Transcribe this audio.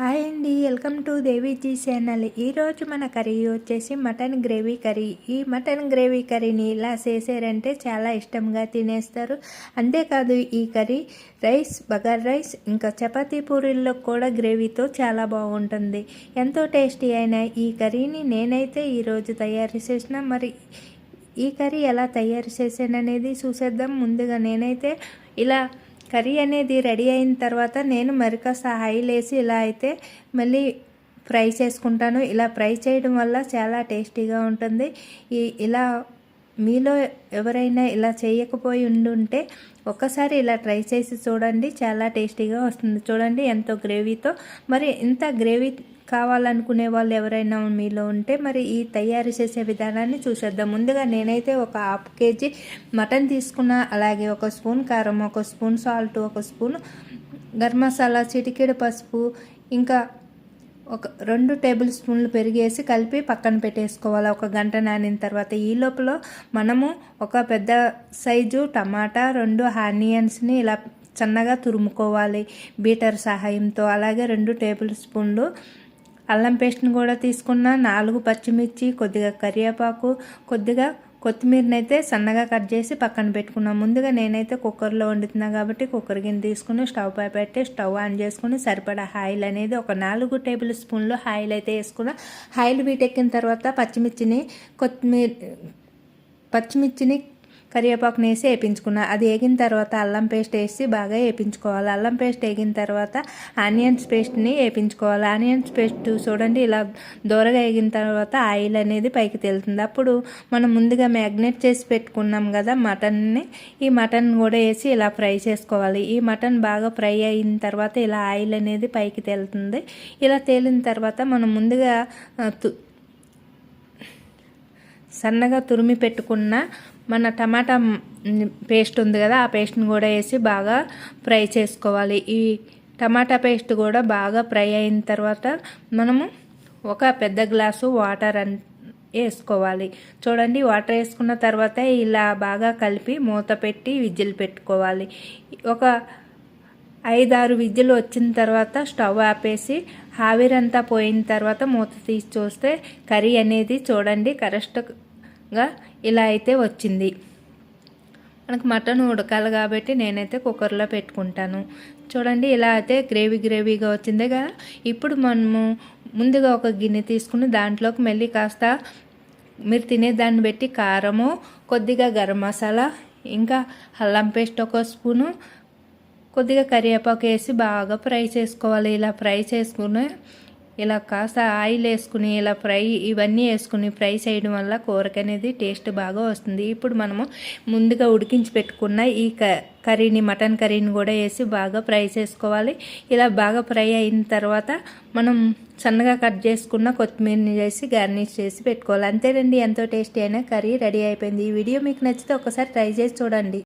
Hi అండి welcome to Deviji channel. ఈరోజు మన కర్రీ వచ్చేసి మటన్ గ్రేవీ కర్రీ. ఈ మటన్ గ్రేవీ కర్రీని ఇలా చేసారంటే చాలా ఇష్టంగా తినేస్తారు. అంతేకాదు ఈ కర్రీ రైస్ బగర్ రైస్ ఇంకా చపాతీ పూరీల్లో కూడా గ్రేవీతో చాలా బాగుంటుంది. ఎంతో టేస్టీ అయిన ఈ కర్రీని నేనైతే ఈరోజు తయారు చేసిన. మరి ఈ కర్రీ ఎలా తయారు చేశాననేది చూసేద్దాం. ముందుగా నేనైతే ఇలా కర్రీ అనేది రెడీ అయిన తర్వాత నేను మరికాస్త ఆయిల్ వేసి ఇలా అయితే మళ్ళీ ఫ్రై చేసుకుంటాను. ఇలా ఫ్రై చేయడం వల్ల చాలా టేస్టీగా ఉంటుంది. ఈ ఇలా మీలో ఎవరైనా ఇలా చేయకపోయి ఉండుంటే ఒక్కసారి ఇలా ట్రై చేసి చూడండి. చాలా టేస్టీగా వస్తుంది. చూడండి ఎంతో గ్రేవీతో. మరి ఇంత గ్రేవీ కావాలనుకునే వాళ్ళు ఎవరైనా మీలో ఉంటే మరి ఈ తయారు చేసే విధానాన్ని చూసేద్దాం. ముందుగా నేనైతే ఒక హాఫ్ కేజీ మటన్ తీసుకున్న. అలాగే ఒక స్పూన్ కారం ఒక స్పూన్ సాల్ట్ ఒక స్పూన్ గరం మసాలా చిటికెడు పసుపు ఇంకా ఒక రెండు టేబుల్ స్పూన్లు పెరిగేసి కలిపి పక్కన పెట్టేసుకోవాలి. ఒక గంట నానిన తర్వాత ఈ లోపల మనము ఒక పెద్ద సైజు టమాటా రెండు ఆనియన్స్ని ఇలా సన్నగా తురుముకోవాలి. బీటర్ సహాయంతో అలాగే రెండు టేబుల్ స్పూన్లు అల్లం పేస్ట్ని కూడా తీసుకున్న నాలుగు పచ్చిమిర్చి కొద్దిగా కరివేపాకు కొద్దిగా కొత్తిమీరని అయితే సన్నగా కట్ చేసి పక్కన పెట్టుకున్నాం. ముందుగా నేనైతే కుక్కర్లో వండుతున్నా కాబట్టి కుక్కర్ గిన్నె తీసుకుని స్టవ్ పై పెట్టి స్టవ్ ఆన్ చేసుకుని సరిపడా హాయిల్ అనేది ఒక నాలుగు టేబుల్ స్పూన్లు హాయిల్ అయితే వేసుకున్నా. హాయిల్ వీటెక్కిన తర్వాత పచ్చిమిర్చిని కొత్తిమీర పచ్చిమిర్చిని కరివేపాకుని వేసి వేపించుకున్నా. అది వేగిన తర్వాత అల్లం పేస్ట్ వేసి బాగా వేపించుకోవాలి. అల్లం పేస్ట్ వేగిన తర్వాత ఆనియన్స్ పేస్ట్ని వేపించుకోవాలి. ఆనియన్స్ పేస్ట్ చూడండి ఇలా దూరగా వేగిన తర్వాత ఆయిల్ అనేది పైకి తేలుతుంది. అప్పుడు మనం ముందుగా మ్యాగ్నేట్ చేసి పెట్టుకున్నాం కదా మటన్ని. ఈ మటన్ కూడా వేసి ఇలా ఫ్రై చేసుకోవాలి. ఈ మటన్ బాగా ఫ్రై అయిన తర్వాత ఇలా ఆయిల్ అనేది పైకి తేలుతుంది. ఇలా తేలిన తర్వాత మనం ముందుగా సన్నగా తురిమి పెట్టుకున్న మన టమాటా పేస్ట్ ఉంది కదా ఆ పేస్ట్ని కూడా వేసి బాగా ఫ్రై చేసుకోవాలి. ఈ టమాటా పేస్ట్ కూడా బాగా ఫ్రై అయిన తర్వాత మనము ఒక పెద్ద గ్లాసు వాటర్ అన్ వేసుకోవాలి. చూడండి వాటర్ వేసుకున్న తర్వాత ఇలా బాగా కలిపి మూత పెట్టి విజిల్ పెట్టుకోవాలి. ఒక ఐదారు విజిల్ వచ్చిన తర్వాత స్టవ్ ఆపేసి ఆవిరంతా పోయిన తర్వాత మూత తీసి చూస్తే కర్రీ అనేది చూడండి కరెక్ట్ గా ఇలా అయితే వచ్చింది. మనకు మటన్ ఉడకాలి కాబట్టి నేనైతే కుక్కర్లో పెట్టుకుంటాను. చూడండి ఇలా అయితే గ్రేవీ గ్రేవీగా వచ్చింది కదా ఇప్పుడు మనము ముందుగా ఒక గిన్నె తీసుకుని దాంట్లోకి మళ్ళీ కాస్త మీరు తినేదాన్ని బట్టి కారము కొద్దిగా గరం మసాలా ఇంకా అల్లం పేస్ట్ ఒక స్పూను కొద్దిగా కరివేపాకు వేసి బాగా ఫ్రై చేసుకోవాలి. ఇలా ఫ్రై చేసుకుని ఇలా కాస్త ఆయిల్ వేసుకుని ఇలా ఫ్రై ఇవన్నీ వేసుకుని ఫ్రై చేయడం వల్ల కూరకి అనేది టేస్ట్ బాగా వస్తుంది. ఇప్పుడు మనము ముందుగా ఉడికించి పెట్టుకున్న ఈ కర్రీని మటన్ కర్రీని కూడా వేసి బాగా ఫ్రై చేసుకోవాలి. ఇలా బాగా ఫ్రై అయిన తర్వాత మనం సన్నగా కట్ చేసుకున్న కొత్తిమీరని చేసి గార్నిష్ చేసి పెట్టుకోవాలి. అంతేనండి ఎంతో టేస్టీ అయినా కర్రీ రెడీ అయిపోయింది. ఈ వీడియో మీకు నచ్చితే ఒకసారి ట్రై చేసి చూడండి.